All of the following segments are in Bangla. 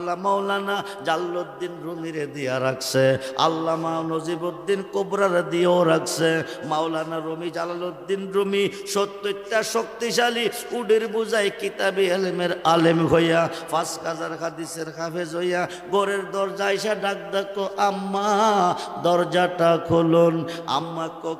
আল্লাহ মাওলানা জাল্লুদ্দিন রুমিরে দিয়া রাখছে, আল্লামা নজিবুদ্দিন কোবরারে দিয়েও রাখছে, মাওলানা রুমি জালালুদ্দিন রুমি সত্তরটা শক্তিশালী, উডের বুঝাই কিতাবি আলেমের আলেম হইয়া পাঁচ কাজার হাদিসের হাফেজ হইয়া গোরের দরজা এসে ডাক ডাকো, আম্মা, দরজাটা খুলুন। আম্মা কো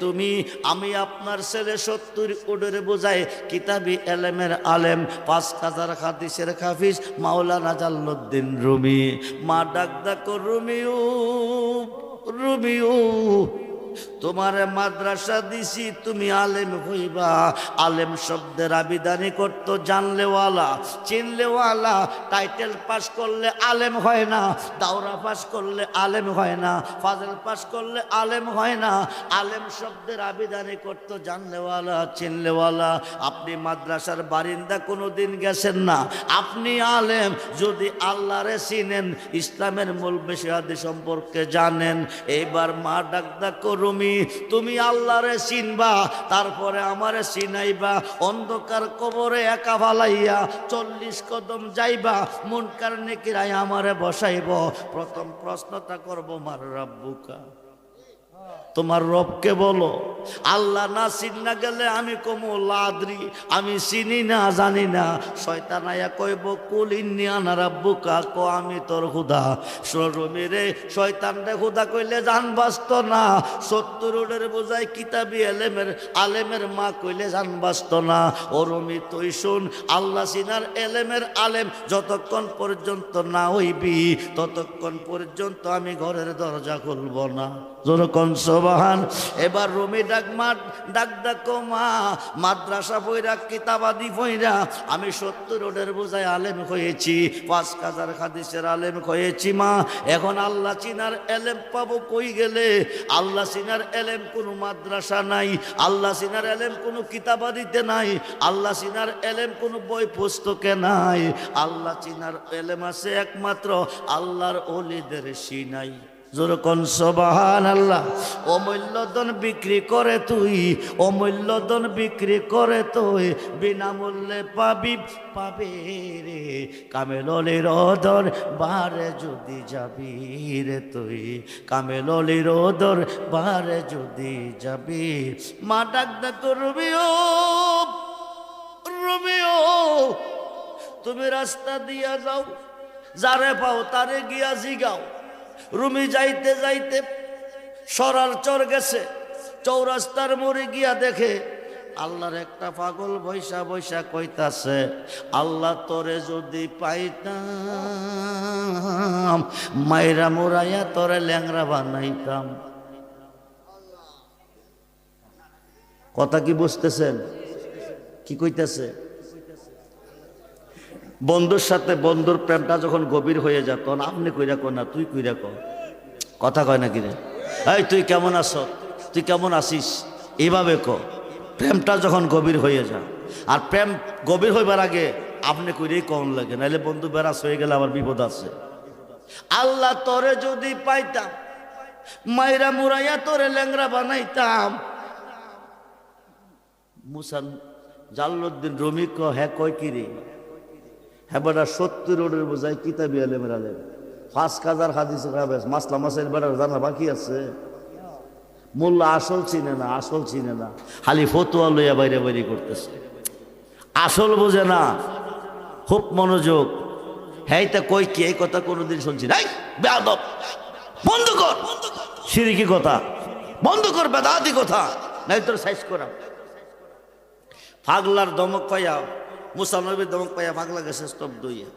তুমি? আমি আপনার ছেলে সত্তর উডের বুঝাই কিতাবি আলেমের আলেম পাঁচ কাজার হাদিসের হাফিজ মাওলানা জাল্লুদ্দিন রুমি মা ডাক ডাকো রুমিউ রুমিউ তোমার মাদ্রাসা দিছি, তুমি আলেম হইবা। আলেম শব্দের আবিদানি করতো জানলেওয়ালা, চিনলেওয়ালা। টাইটেল পাস করলে আলেম হয় না, দাওরা পাস করলে আলেম হয় না, ফাজল পাস করলে আলেম হয় না। আলেম শব্দের আবিদানি করতো জানলেওয়ালা, চিনলেওয়ালা। আপনি মাদ্রাসার বারিন্দা কোনো দিন গেছেন না। আপনি আলেম, যদি আল্লাহরে চিনেন, ইসলামের মূল বিষয়াদি সম্পর্কে জানেন। এইবার মা ডাক ডাক রুমি, তুমি আল্লাহরে চিনবা, তারপরে আমারে চিনাইবা, অন্ধকার কবরে একা ভালাইয়া চল্লিশ কদম যাইবা, মনকার নেকিরাই আমারে বসাইব। প্রথম প্রশ্নটা করব, মার রাব্বুকা। তোমার রবকে বলো। আল্লাহ না চিন্না গেলে আমি কমো লাদ্রি, আমি চিনি না, জানি না। শয়তান আয়া কইব, কুল ইন্নি আনা রাব্বুকা ক আমি তোর হুদা। সরমি রে শয়তান রে হুদা কইলে জান বাস্ত না। সত্তর ওডের বোঝাই কিতাবি এলেমের, আলেমের মা কইলে জান বাস্ত না। ও রমি, তুই শুন, আল্লাহ সিনার এলেমের আলেম যতক্ষণ পর্যন্ত না হইবি, ততক্ষণ পর্যন্ত আমি ঘরের দরজা খুলব না। যেরকম সোবাহান এবার রুমি ডাক মা ডাক ডাকো মা, মাদ্রাসা বইরা কিতাবাদি বইরা আমি সত্তর রোডের বোঝায় আলেম হয়েছি, পাঁচ কাজার হাদিসের আলেম হয়েছি মা। এখন আল্লাহ চিনার এলেম পাবো কই গেলে? আল্লাহ চিনার এলেম কোনো মাদ্রাসা নাই, আল্লাহ চিনার এলেম কোনো কিতাবাদিতে নাই, আল্লাহ চিনার এলেম কোনো বই পুস্তকে নাই। আল্লাহ চিনার এলেম আছে একমাত্র আল্লাহর অলিদের সিনাই। যেরকম সবাহান আল্লাহ অমূল্যদন বিক্রি করে তুই অমূল্যদন বিক্রি করে তুই, বিনামূল্যে পাবি, পাবে রে। কামেললির ওদর বারে যদি যাবি রে তুই কামেললির ওদর বারে যদি যাবি। মা ডাক ডাক রবিও রবিও, তুমি রাস্তা দিয়া যাও, যারে পাও তারে গিয়া জিগাও। রুমি যাইতে যাইতে সরার চর গেছে। চৌরাস্তার মোড়ে গিয়া দেখে, আল্লাহর একটা পাগল বৈশা বৈশা কইতাছে, আল্লাহ তোরে যদি পাইতাম, মাইরা মোরাইয়া তোরে ল্যাংরা বানাইতাম। কথা কি বুঝতেছেন? কি কইতেছে? বন্ধুর সাথে বন্ধুর প্রেমটা যখন গভীর হয়ে যায়, তখন আপনি কইরা কর না, তুই কইরা কর কথা কয় না কিরে এই, তুই কেমন আছ? তুই কেমন আসিস এইভাবে ক। প্রেমটা যখন গভীর হয়ে যায়, আর প্রেম গভীর হইবার আগে আপনি কইরেই কম লাগে নাহলে বন্ধু বেড়াস হয়ে গেলে আমার বিপদ আছে। আল্লাহ তোরে যদি পাইতাম, মাইরা মুরাইয়া তোরে ল্যাংরা বানাইতাম। মুসান জাল্লুদ্দিন ক হ্যাঁ কয় কিরে হ্যাঁ বেটা, সত্তর রোডের বোঝাই কিতাবি আলেমের আলেম। পাঁচ হাজার হাদিস মাসলা মাসের বেড়ার জানা বাকি আছে। মোল্লা আসল চিনে না, আসল চিনে না। খালি ফতুয়া লইয়া বাইরে বাইরে করতেছে। আসল বোঝে না, খুব মনোযোগ। হ্যাঁ তা কই কি? এই কথা কোনোদিন শুনছি নাই বেয়াদব। বন্ধ কর। সিরিকি কথা। বন্ধ কর বেদাতি কথা। নাই তোর সাইজ করা পাগলার দমক পাইয়া মুসানবীর দমক পাইয়া পাগলা গেছে স্তব্ধ হইয়া।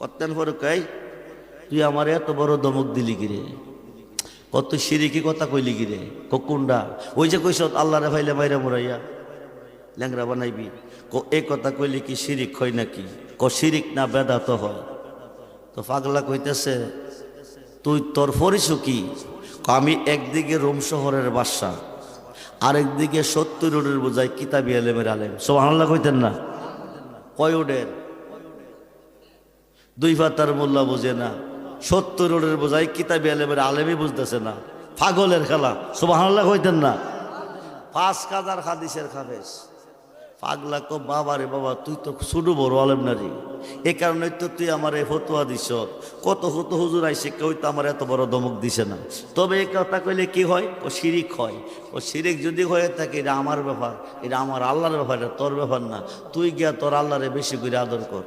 কত্তেন পরে কই তুই আমার এত বড় দমক দিলি গিরে কত সিরিকি কথা কইলি গিরে ককুন্ডা? ওই যে কইস আল্লাহরে ভাইলে বাইরে মরাইয়া ল্যাংরা বানাইবি। এই কথা কইলি কি শিরিক হয় নাকি? ক, শিরিক না বেদাত হয়? তো পাগলা কইতেছে, তুই তোর পরিচয় কি, আমি একদিকে রোম শহরের বাদশা আরেকদিকে সত্তর রোডের বোঝায় কিতাবি আলেমের আলেম। সব আল্লাহ কইতেন না? কয় ওডের দুই ফাতার মোল্লা বোঝে না। সত্তর রোডের বোঝায় কিতাবি আলেমের আলেমই বুঝতেছে না। পাগলের খেলা। সুবাহ কইতেন না? পাঁচ কাজার হাদিসের খাবেশ পাগলা কো, বাবা রে বাবা, তুই তো ছোট বড় আলেম না এ কারণে তো তুই আমার এই ফতোয়া দিছ। কত হত হুজুর আইসে কেউ তো আমার এত বড় দমক দিছে না। তবে এই কথা কইলে কি হয়? ও শিরিক হয়। ও শিরিক যদি হয়ে থাকে, এটা আমার ব্যাপার। এটা আমার আল্লাহর ব্যাপার, এটা তোর ব্যাপার না। তুই গিয়া তোর আল্লাহরে বেশি করে আদর কর।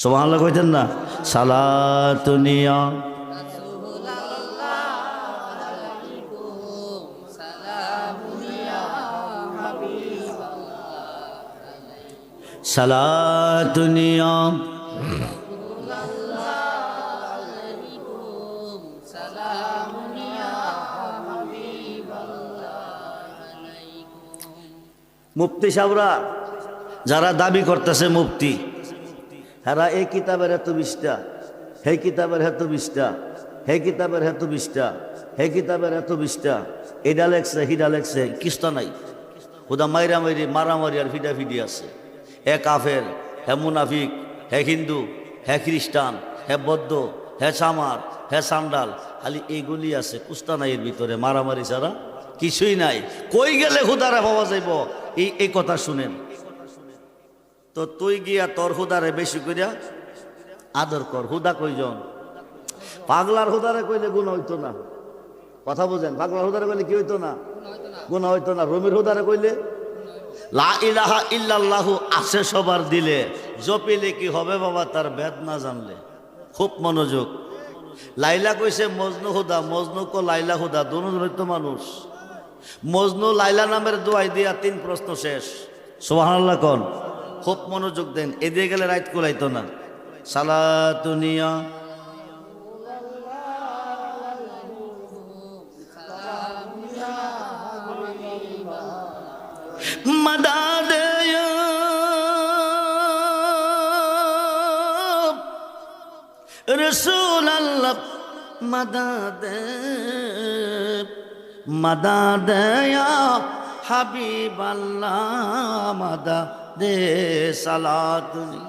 সোমান আল্লাহ কইতেন না? সালাতুনিয়া সালাতুনিয়া মুফতি সাহরা যারা দাবি করতেছে মুফতি হেরা এই কিতাবের এত বিশটা হে কিতাবের এত বিশটা হে কিতাবের এত বিশটা হে কিতাবের এত বিশটা, এটা লেখছে হিডা লেখছে, কিস্তা নাই। হুদা মাইরা মাইরি মারামারি আর ফিডা ফিডি আছে। হে কাফের হে মুনাফিক হে হিন্দু হে খ্রিস্টান হে বৌদ্ধ হে সামার হে সান্ডাল খালি এইগুলি আছে কুস্তা নাই এর ভিতরে মারামারি ছাড়া কিছুই নাই। কই গেলে হুদারে পাওয়া যাইব? এই এই কথা শুনেন। তো তুই গিয়া তোর হুদারে বেশি করিয়া আদর কর। হুদা কইজন পাগলার হুদারে কইলে গুণ হইতো না। কথা বুঝেন পাগলার হুদারে কইলে কি হইতো না। গুণ হইতো না। রমির হুদারে কইলে লা ইলাহা ইল্লাল্লাহু আছে সবার দিলে। জপিলে কি হবে বাবা? তার বেদ না জানলে। খুব মনোযোগ। লাইলা কইছে, মজনু হুদা, মজনু কো লাইলা হুদা দুজন তো মানুষ। মজনু লাইলা নামের দোয়াই দিয়া তিন প্রশ্ন শেষ। সুবহানাল্লাহ কোন? খুব মনোযোগ দেন। এদিকে গেলে রাইট কোলাইতো না। সালাতুনিয়া مداد يا رسول الله مداد مداد يا حبيب الله مداد صلاتني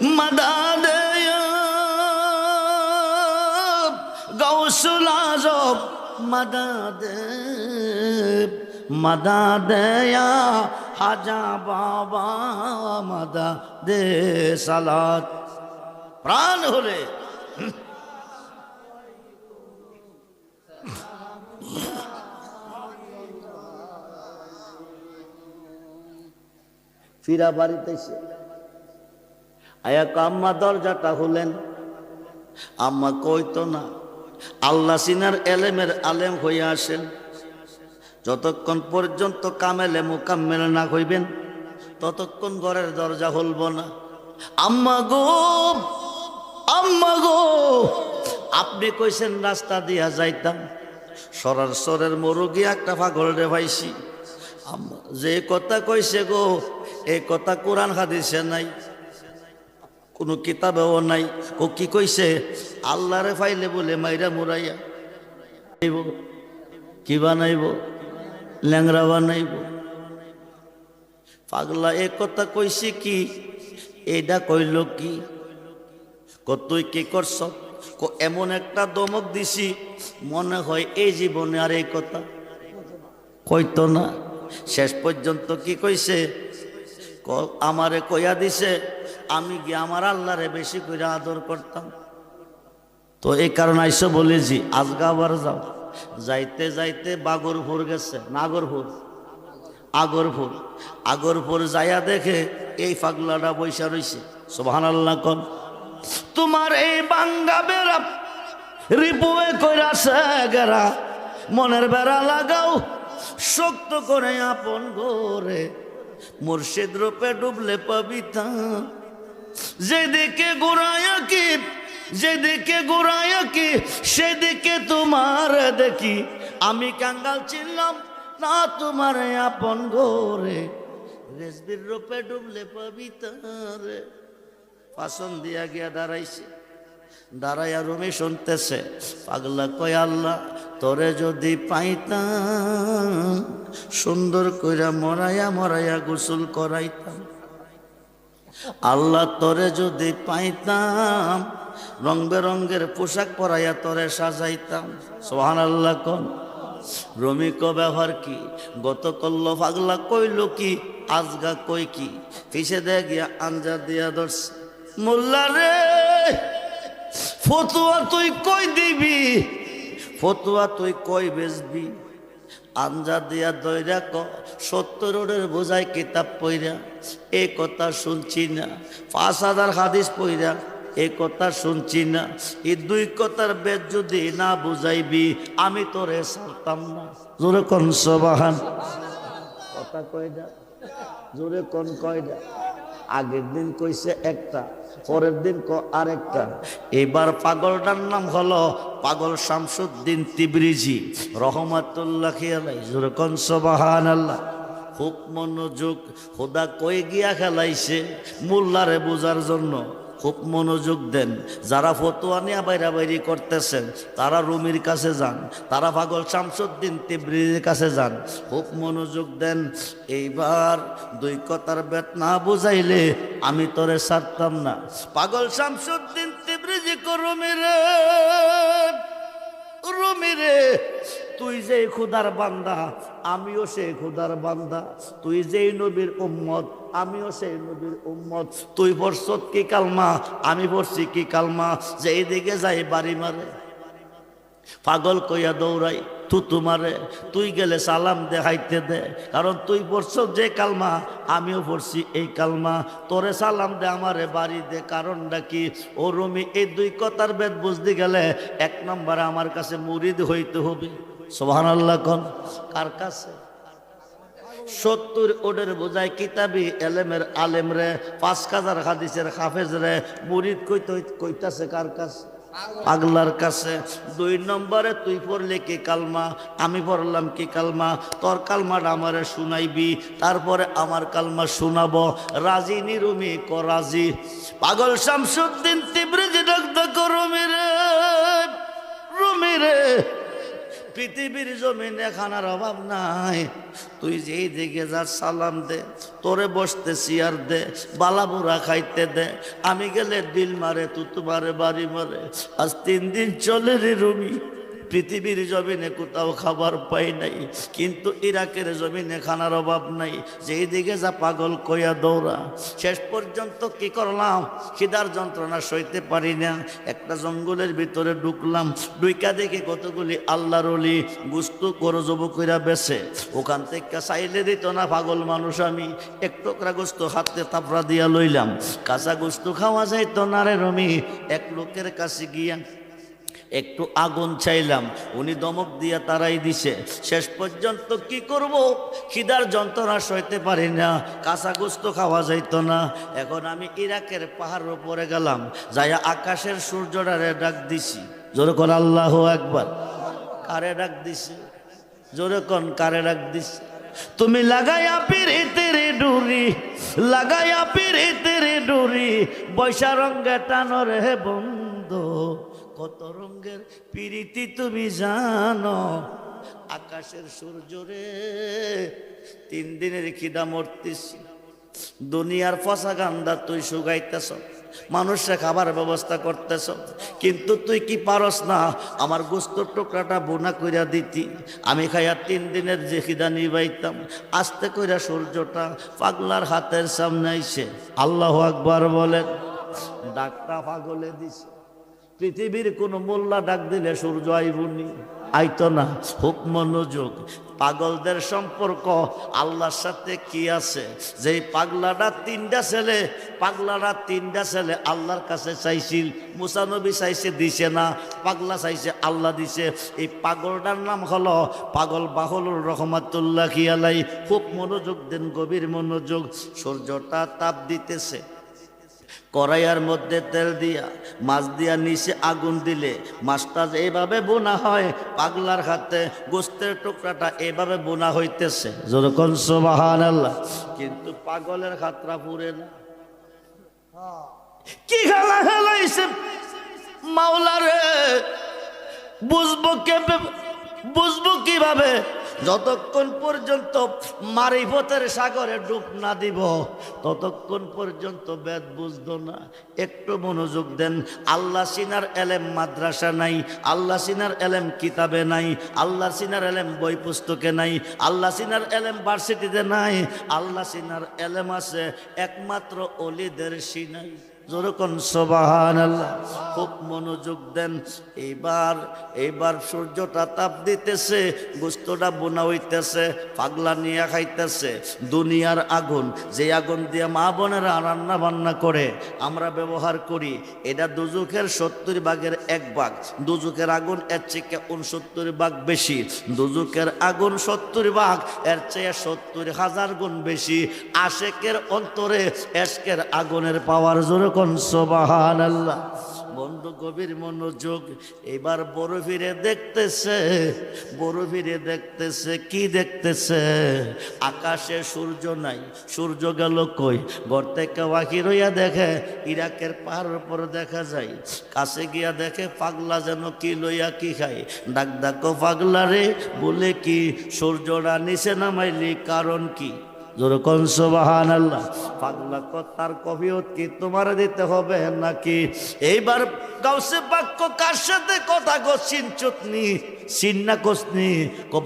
مداد মাদাদ মাদাদ হাজা বাবা মদা দে সালাদ প্রাণ হলে। ফিরা বাড়িতে সে আয়া আম্মা দরজাটা হলেন আম্মা কইতো না আল্লাহ সিনার এলেমের আলেম হইয়া আসেন। যতক্ষণ পর্যন্ত কামেলে মুকাম্মেল না হইবেন, ততক্ষণ ঘরের দরজা হলব না। আম্মা গো আম্মা গো, আপনি কইছেন রাস্তা দিয়া যাইতাম। সরার সরের মরুগি একটা পাগল রে ভাইছি। যে কথা কইছে গো এই কথা কোরআন হাদিসে নাই। কোনো কিতাবেও নাই। ও কি কইছে? আল্লাহরে ফাইলে বলে মাইরা মুরাইয়া। কি বানাইব? ল্যাংরা বানাইব। পাগলা, এ কথা কইছে কি? এইটা কইল কি? ক, তুই কি করছ? ক, এমন একটা দমক দিছি, মনে হয় এই জীবনে আর এই কথা। কইতো না। শেষ পর্যন্ত কি কইছে? আমারে কইয়া দিছে আমি গিয়ে আমার আল্লাহরে বেশি করে আদর করতাম? তো এই কারণে আইসো বলেছি আজগা আবার যাও। যাইতে যাইতে বাগরপুর গেছে, নাগরপুর। আগরপুর। আগরপুর যাইয়া দেখে এই পাগলাটা বৈশা রইছে। সোহান আল্লাহ কন। তোমার এই বাঙ্গা বেড়া রিপুয়ে কইরাছে গেরা মনের বেড়া লাগাও, শক্ত করে আপন গোরে মুর্শিদ রূপে ডুবলে পবিতা যেদিকে গোড়ায় কি, যেদিকে গোড়ায় কি, সেদিকে তোমার দেখি। আমি কাঙ্গাল চিনলাম, না তোমার আপন গোরে রেসবির রূপে ডুবলে পবিতারে। পাশন দিয়া গিয়া দাঁড়াইছে। দাঁড়াইয়া রুমে শুনতেছে, পাগলা কয়, আল্লাহ, তোরে যদি পাইতাম, সুন্দর কইরা মরাইয়া মরাইয়া গোসল করাইতাম। আল্লাহ তোরে যদি পাইতাম, রং বেরঙ্গের পোশাক পরাইয়া তরে সাজাইতাম। সোহান আল্লাহ কন। রমি ক ব্যবহার কি? গত কল্ল পাগলা কইল কি? আজগা কই কি? পিছে দে গিয়া আঞ্জা দিয়া ধরছে মোল্লা রে! ফতুয়া তুই কই দিবি? ফতুয়া তুই কই বেচবি? আঞ্জা দিয়া দইরা ক, সত্তর রোডের বোঝাই কিতাব পইরা, এ কথা শুনছি না। পাঁচ হাজার হাদিস পইরা, এ কথা শুনছি না। এই দুই কথার বেদ যদি না বুঝাইবি, আমি তোরে সারতাম না। জোরে কোন সবাহান। কথা কয়টা জোরে কোন কয়টা আগের দিন কইছে একটা, পরের দিন ক আরেকটা। এবার পাগলটার নাম হলো পাগল শামসুদ্দিন তিবরিজি। রহমাতুল্লাহ কনসবাহান আল্লাহ খুব মনোযোগ খোদা কয়ে গিয়া খেলাইছে, মোল্লারে বোঝার জন্য। খুব মনোযোগ দেন। যারা ফতোয়া নিয়ে বাইরা বাইরি করতেছেন, তারা রুমির কাছে যান, তারা পাগল শামসুদ্দিন তিব্রির কাছে যান। খুব মনোযোগ দেন। এইবার দুই কথার বেত না বুঝাইলে আমি তোরে সারতাম না। পাগল শামসুদ্দিন তিব্রিজি করমিরে রমিরে তুই যে খুদার বান্দা, আমিও সেই খুদার বান্দা। তুই যেই নবীর উম্মত, আমিও সেই নবীর উম্মত। তুই বর্ষত কি কালমা? আমি পড়ছি কি কালমা? যেই দিকে যাই বাড়ি মারে। পাগল কইয়া দৌড়াই। থুতু মারে তুই গেলে সালাম দেখাইতে দে। কারণ তুই পড়ছ যে কালমা, আমিও পড়ছি এই কালমা। তোরে সালাম দে, আমারে বাড়ি দে। কারণটা কি? ও রমি, এই দুই কথার বেদ বুঝতে গেলে এক নম্বরে আমার কাছে মুরিদ হইতে হবে। সোহান আল্লাহ কন। কার কাছে? সত্তর ওডের বোঝায় কিতাবি এলেমের আলেম রে, পাঁচ হাজার হাদিসের হাফেজ রে, মুরিদ কইতে কইতাছে কার কাছে? পাগলার কাছে দুই নম্বরে তুই পড়লে কি কালমা? আমি পড়লাম কি কালমা? তোর কালমাটা আমারে শুনাইবি, তারপরে আমার কালমা শুনাব। রাজি নিরুমি ক রাজি? পাগল শামসুদ্দিন তিব্রিজি ডক্ত করমি পৃথিবীর জমিনে খানার অভাব নাই। তুই যেই দিকে যা সালাম দে। তোরে বসতে চেয়ার দে। বালাবুরা খাইতে দে। আমি গেলে ডিল মারে তুতু মারে বাড়ি মারে। আজ তিন দিন চলে রে রুমি। পৃথিবীর জমিনে কোথাও খাবার পাই নাই, কিন্তু ইরাকের জমিনে খানার অভাব নাই। যেই দিকে যা পাগল কইয়া দৌড়া, শেষ পর্যন্ত কি করলাম? খিদার যন্ত্রণা সইতে পারি না। একটা জঙ্গলের ভিতরে ঢুকলাম ডুইকা দেখে কতগুলি আল্লাহর অলি গুস্তু করো জব কইরা বেছে ওখান থেকে চাইলে দিত না পাগল মানুষ আমি, এক টুকরা গোস্ত হাতে তাপড়া দিয়া লইলাম। কাঁচা গোস্ত খাওয়া যাইতো না রে রমি, এক লোকের কাছে গিয়া একটু আগুন চাইলাম। উনি দমক দিয়া তারাই দিছে। শেষ পর্যন্ত কি করব? খিদার যন্ত্রণা সইতে পারি না। কাঁচা গোস্ত খাওয়া যাইতো না। এখন আমি ইরাকের পাহাড়ের উপরে গেলাম। যাইয়া আকাশের সূর্যটারে ডাক দিছি। জোরে কোন আল্লাহ একবার কারে ডাক দিছি? জোরে কোন কারে ডাক দিছি? তুমি লাগাইয়া পিরিতের ডুরি, লাগাইয়া পিরিতের ডুরি বৈশা রঙ্গে টানো রে বন্ধু। কত রঙ্গের পিরিতি তুমি জানো? আকাশের সূর্য রে, তিন দিনের খিদা মরতেছি। দুনিয়ার ফসা গান্দা তুই শুগাইতেছ মানুষে খাবার ব্যবস্থা করতেছ, কিন্তু তুই কি পারস না আমার গোস্তর টুকরাটা বোনা কইরা দিতি? আমি খাইয়া তিন দিনের যে খিদা নিবাইতাম, আস্তে কইরা সূর্যটা পাগলার হাতের সামনে আইছে। আল্লাহ আকবার বলেন, ডাকটা পাগলে দিছে। পৃথিবীর কোন মোল্লা ডাক দিলে সূর্য আইবুনি। আইতো না হুক মনোযোগ। পাগলদের সম্পর্ক, আল্লাহর সাথে কি আছে? যে পাগলাটা তিনটা ছেলে, পাগলাটা তিনটা ছেলে আল্লাহর কাছে চাইছিল মুসানবী চাইছে দিছে না, পাগলা চাইছে আল্লাহ দিছে। এই পাগলটার নাম হলো পাগল বাহলুর রহমাতুল্লাহ খিয়ালাই খুব মনোযোগ দেন, গভীর মনোযোগ। সূর্যটা তাপ দিতেছে। কড়াইয়ার মধ্যে তেল দিয়া, মাছ দিয়া নিচে আগুন দিলে মাছটা এইভাবে বোনা হয়, পাগলার হাতে গোস্তের টুকরাটা এইভাবে বোনা হইতেছে। আল্লাহ কিন্তু পাগলের খাতরা পুরে না। কি খেলা খেলাইছে মাওলা রে বুঝব কে বুঝব কীভাবে? যতক্ষণ পর্যন্ত মারিফতের সাগরে ডুব না দিব, ততক্ষণ পর্যন্ত বেদ বুঝতো না। একটু মনোযোগ দেন। আল্লাহ সিনার এলেম মাদ্রাসা নাই, আল্লাহ সিনার এলেম কিতাবে নাই, আল্লাহ সিনার এলেম বই পুস্তকে নাই, আল্লাহ সিনার এলেম ভার্সিটিতে নাই, আল্লাহ সিনার এলেম আছে একমাত্র অলিদের সিনাই। যেরকম খুব মনোযোগ দেন। এইবার এইবার সূর্যটা তাপ দিতেছে, গোস্তটা বোনা হইতেছে, পাগলা নিয়ে খাইতেছে। দুনিয়ার আগুন, যে আগুন দিয়ে মা বোনেরা রান্না বান্না করে, আমরা ব্যবহার করি, এটা দুজুকের সত্তর ভাগের এক ভাগ। দুজুকের আগুন এর থেকে উনসত্তর ভাগ বেশি। দুজুকের আগুন সত্তর ভাগ, এর চেয়ে সত্তর হাজার গুণ বেশি। আশেকের অন্তরে এসকের আগুনের পাওয়ার যেরকম সোবাহান আল্লাহ বন্ধু গভীর মনোযোগ, এবার বড় ফিরে দেখতেছে, বড় ফিরে দেখতেছে, কি দেখতেছে? আকাশে সূর্য নাই, সূর্য গেল কই? ঘর থেকে বাকির হইয়া দেখে ইরাকের পাহাড়ের উপর দেখা যায়। কাছে গিয়া দেখে পাগলা যেন কি লইয়া কি খায়। ডাক ডাকো, পাগলা রে, বলে কি, সূর্যটা নিচে নামাইলি কারণ কি? যেরকম আল্লাহ পাগলা কি তোমার দিতে হবে নাকি? এইবার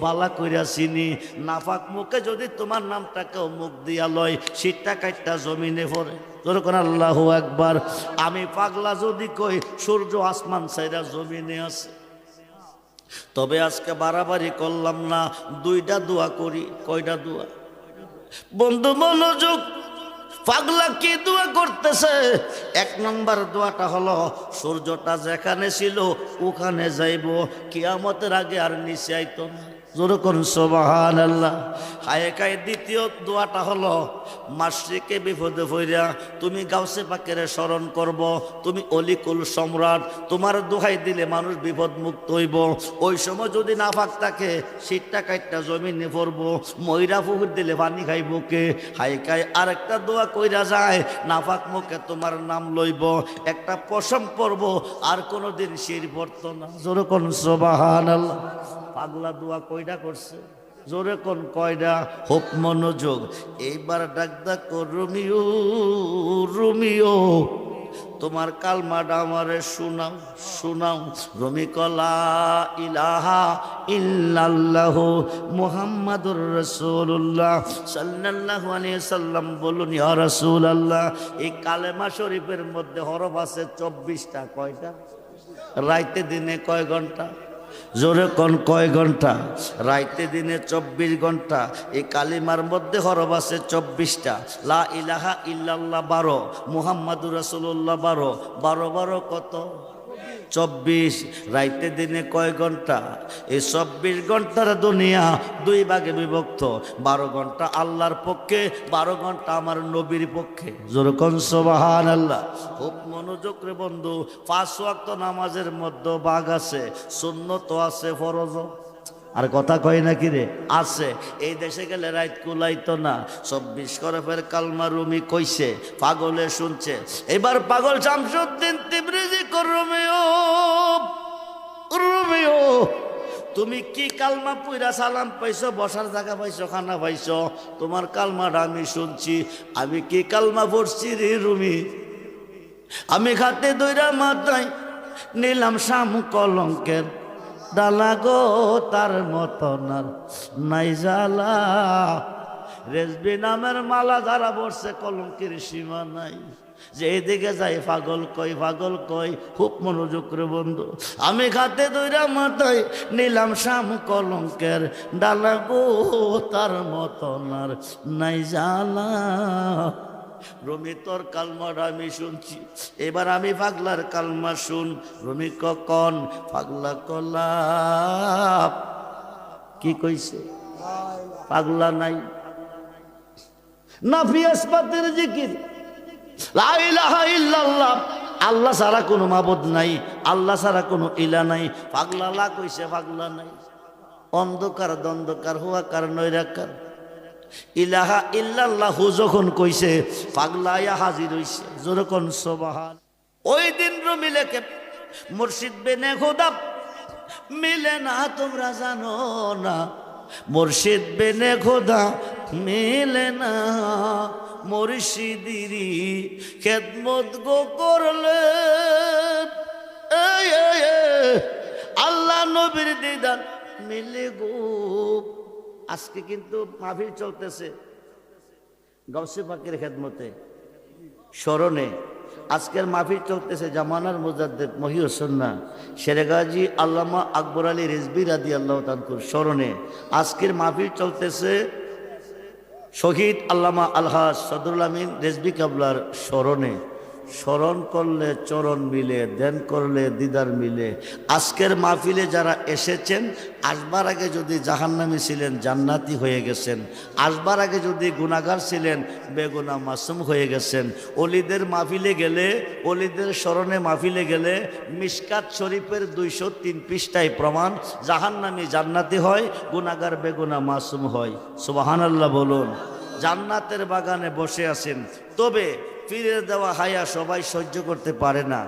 বালা কইরা চিনি নাফাক মুখে যদি তোমার নামটাকেও মুখ দিয়া লয় শীতটা কাটটা জমিনে পড়ে যেরকম আল্লাহ একবার আমি পাগলা যদি কই, সূর্য আসমান সাইরা জমিনে আছে। তবে আজকে বাড়াবাড়ি করলাম না, দুইটা দোয়া করি। কয়টা দোয়া? বন্ধু মনোযোগ, পাগলা কি দোয়া করতেছে? এক নম্বর দোয়াটা হলো, সূর্যটা যেখানে ছিল ওখানে যাইব, কিয়ামতের আগে আর নিচে আইতো না। যেরকম সোবাহান আল্লাহ হায় খায় দ্বিতীয় দোয়াটা হলো মাসিকে বিপদে ফইরা তুমি গাউসে পাকের স্মরণ করব, তুমি অলিকুল সম্রাট, তোমার দোহাই দিলে মানুষ বিপদ মুক্ত হইব। ওই সময় যদি না ফাঁক থাকে শীতটা কাইটটা জমিনে পড়ব, ময়রা পুকুর দিলে পানি খাইব কে? হাই খাই আরেকটা দোয়া কইরা যায়, নাফাক মুখে তোমার নাম লইব, একটা পশম পরব আর কোনোদিন শির পড়তো না। যেরকম সোবাহান আল্লাহ পাগলা দোয়া কয়টা করছে। জোরে কোন কয়টা হোক মনোযোগ, এইবার ডাক ডাক রুমিও রুমিও। তোমার কালমাটা আমারে শোনাও শোনাও। রমি কলা ইলাহা ইল্লাল্লাহ মুহাম্মাদুর রাসূলুল্লাহ সাল্লাল্লাহু আলাইহি সাল্লাম বলুন, ইয়া রাসূলুল্লাহ, এই কালেমা শরীফের মধ্যে হরফ আছে চব্বিশটা, কয়টা? রাইতে দিনে কয় ঘণ্টা? জোরে কন কয় ঘণ্টা? রাইতে দিনে চব্বিশ ঘণ্টা এই কালিমার মধ্যে হরব আছে চব্বিশটা। লা ইলাহা ইল্লাল্লাহ বারো, মুহাম্মাদুর রাসুল্লাহ বারো। বারো বারো কত? চব্বিশ, রাইতে দিনে কয় ঘণ্টা? এই চব্বিশ ঘণ্টার দুনিয়া দুই ভাগে বিভক্ত। বারো ঘণ্টা আল্লাহর পক্ষে, বারো ঘণ্টা আমার নবীর পক্ষে। আল্লাহ খুব মনোযোগ রে বন্ধু, পাঁচ ওয়াক্ত নামাজের মধ্যে বাঘ আছে শূন্য তো আছে ফরজ আর কথা কয় নাকি রে? আছে। এই দেশে গেলে রাইত কুলাইতো না। চব্বিশ করফের কালমা রুমি কইছে, পাগলে শুনছে। এবার পাগল শামসুদ্দিন তিবরিজি রুমিও রুমিও, তুমি কি কালমা পুইরা সালাম পাইছো, বসার জায়গা পাইছো, খানা পাইছো? তোমার কালমাটা আমি শুনছি। আমি কি কালমা পড়ছি রে রুমি? আমি খাতে দইরা মাথায় নিলাম শাম কলঙ্কের ডালা গো, তার মতন নাই জালা রেজবি নামের মালা যারা বসছে, কলঙ্কের সীমা নাই। যে এদিকে যাই পাগল কই পাগল কই, খুব মনোযোগ করে বন্ধু। আমি খাতে দইরা মাথায় নিলাম শাম কলঙ্কের ডালা গো, তার মতন আর নাই জালা রমি তোর কালমার আমি শুনছি। এবার আমি পাগলার কালমা শুন। রমি কখন পাগলা কলা কি কইছে? পাগলা নাই। না ফিয়াসপাতের জিকির। ইল্লাল্লাহ। আল্লাহ ছাড়া কোনো মাবুদ নাই। আল্লাহ ছাড়া কোনো ইলা নাই। পাগলা লা কইছে, পাগলা নাই। অন্ধকার দ্বন্দ্বকার হুয়াকার, নৈরাকার। ইলাহা ইল্লাল্লাহু যখন কইছে, পাগলায়া হাজির হইছে। যখন সোবাহান। ওই দিন মিলেকে মুর্শিদ বেনে খোদা মিলে না, তোমরা জানো না। মুর্শিদ বেনে খোদা মিলে না। মুর্শিদিরি খেদমত গো করলে। আল্লাহ নবীর দিদার মিলে গো। আজকে কিন্তু মাহফিল চলতেছে। গৌসে পাকের খেদমতে। স্মরণে আজকের মাহফিল চলতেছে জামানার মুজাদ্দেদ মহিউসন্না শেরেগাজি আল্লামা আকবর আলী রেজবি রাদি আল্লাহ তানকুর স্মরণে আজকের মাহফিল চলতেছে শহীদ আল্লামা আলহাজ সদরুল আমিন রেজবি কাবলার স্মরণে। স্মরণ করলে চরণ মিলে দেন করলে দিদার মিলে। আজকের মাহফিলে যারা এসেছেন, আসবার আগে যদি জাহান্নামী ছিলেন, জান্নাতি হয়ে গেছেন। আসবার আগে যদি গুণাগার ছিলেন, বেগুনা মাসুম হয়ে গেছেন। অলিদের মাহফিলে গেলে, অলিদের স্মরণে মাহফিলে গেলে মিসকাত শরীফের দুইশো তিন পৃষ্ঠায় প্রমাণ, জাহান্নামী জান্নাতি হয় গুণাগার বেগুনা মাসুম হয়। সুবাহান আল্লাহ বলুন, জান্নাতের বাগানে বসে আছেন। তবে ফিরে দেওয়া হায়া সবাই সহ্য করতে পারে না।